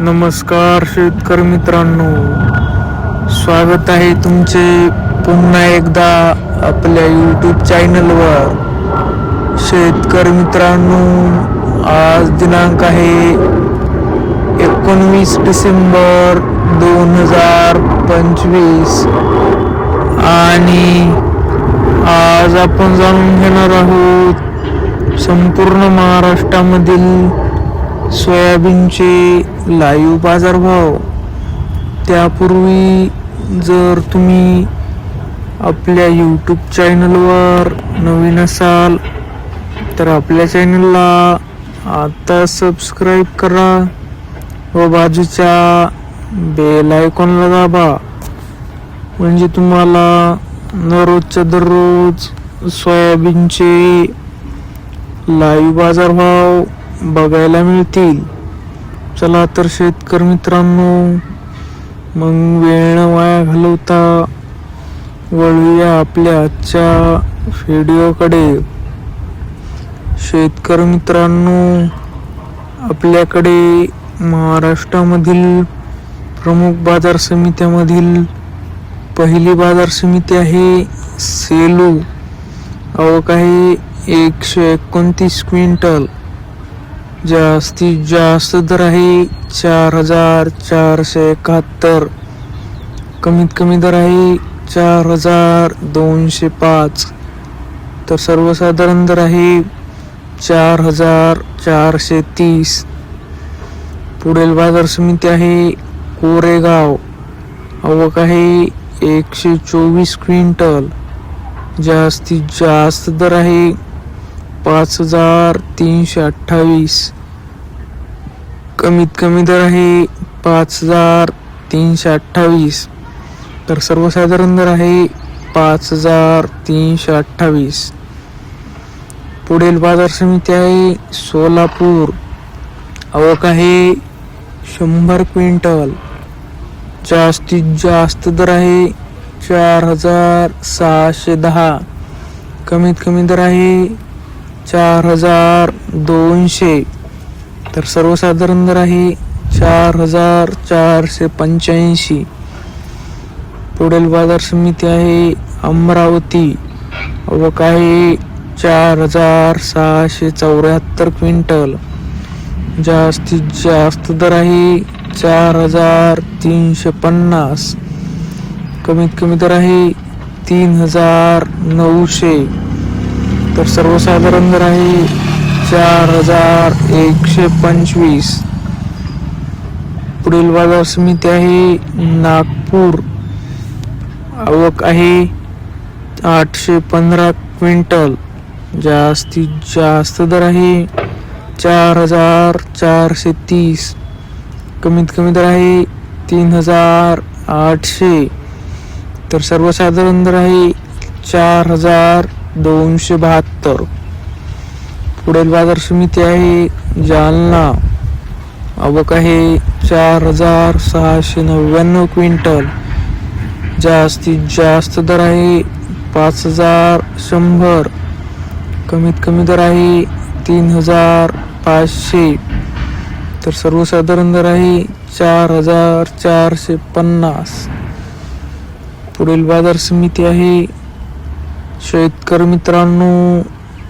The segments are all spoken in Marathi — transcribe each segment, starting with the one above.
नमस्कार शेतकरी मित्रांनो. स्वागत आहे तुमचे पुन्हा एकदा आपल्या यूट्यूब चॅनलवर शेतकरी मित्रांनो आज दिनांक आहे एकोणवीस डिसेंबर दोन हजार पंचवीस. आणि आज आपण जाणून घेणार आहोत संपूर्ण महाराष्ट्रामधील सोयाबीनचे लाईव्ह बाजारभाव. त्यापूर्वी जर तुम्ही आपल्या यूट्यूब चॅनलवर नवीन असाल तर आपल्या चॅनलला आता सबस्क्राईब करा व बाजूच्या बेल आयकॉनला दाबा. म्हणजे तुम्हाला दररोजच्या दररोज सोयाबीनचे लाईव्ह बाजारभाव बघायला मिळतील. चला तर शेतकरी मित्रांनो मग वेळ न वाया घालवता वळूया आपल्या आजच्या व्हिडिओकडे. शेतकरी मित्रांनो आपल्याकडे महाराष्ट्रामधील प्रमुख बाजार समित्यामधील पहिली बाजार समिती आहे सेलू. आवक आहे एकशे एकोणतीस क्विंटल. जास्तीत जास्त दर आहे चार हजार चारशे एकाहत्तर. कमीत कमी दर आहे चार हजार दोनशे पाच. तर सर्वसाधारण दर आहे चार हजार चारशे तीस. पुढील बाजार समिती आहे कोरेगाव. आवक आहे एकशे चोवीस क्विंटल. जास्तीत जास्त दर आहे पाच हजार तीनशे अठ्ठावीस. कमीत कमी दर आहे पाच हजार तीनशे अठ्ठावीस. तर सर्वसाधारण दर आहे पाच हजार तीनशे अठ्ठावीस. पुढील बाजार समिती आहे सोलापूर. आवक आहे शंभर क्विंटल. जास्तीत जास्त दर आहे चार हजार सहाशे दहा. कमीत कमी दर आहे चार हजार दोनशे. तर सर्वसाधारण दर आहे चार हजार चारशे पंच्याऐंशी पुढील बाजार समिती आहे अमरावती आवक आहे चार हजार सहाशे चौऱ्याहत्तर क्विंटल. जास्तीत जास्त दर आहे चार हजार तीनशे पन्नास. कमीत कमी दर आहे तीन हजार नऊशे. तर सर्वसाधारण दर आहे चार हजार एकशे पंचवीस. पुढील बाजार समिती आहे नागपूर. आवक आहे आठशे पंधरा क्विंटल. जास्तीत जास्त दर आहे चार हजार चारशे तीस. कमीत कमी दर आहे तीन हजार आठशे. तर सर्वसाधारण दर आहे चार हजार दोनशे बहात्तर. पुढील बाजार समिती आहे जालना. आवक आहे चार हजार सहाशे नव्याण्णव क्विंटल. जास्तीत जास्त दर आहे पाच हजार शंभर. कमीत कमी दर आहे तीन हजार पाचशे. तर सर्वसाधारण दर आहे चार हजार चारशे पन्नास. पुढील बाजार समिती आहे शेतकरी मित्रांनो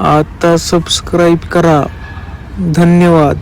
आता सबस्क्राईब करा. धन्यवाद.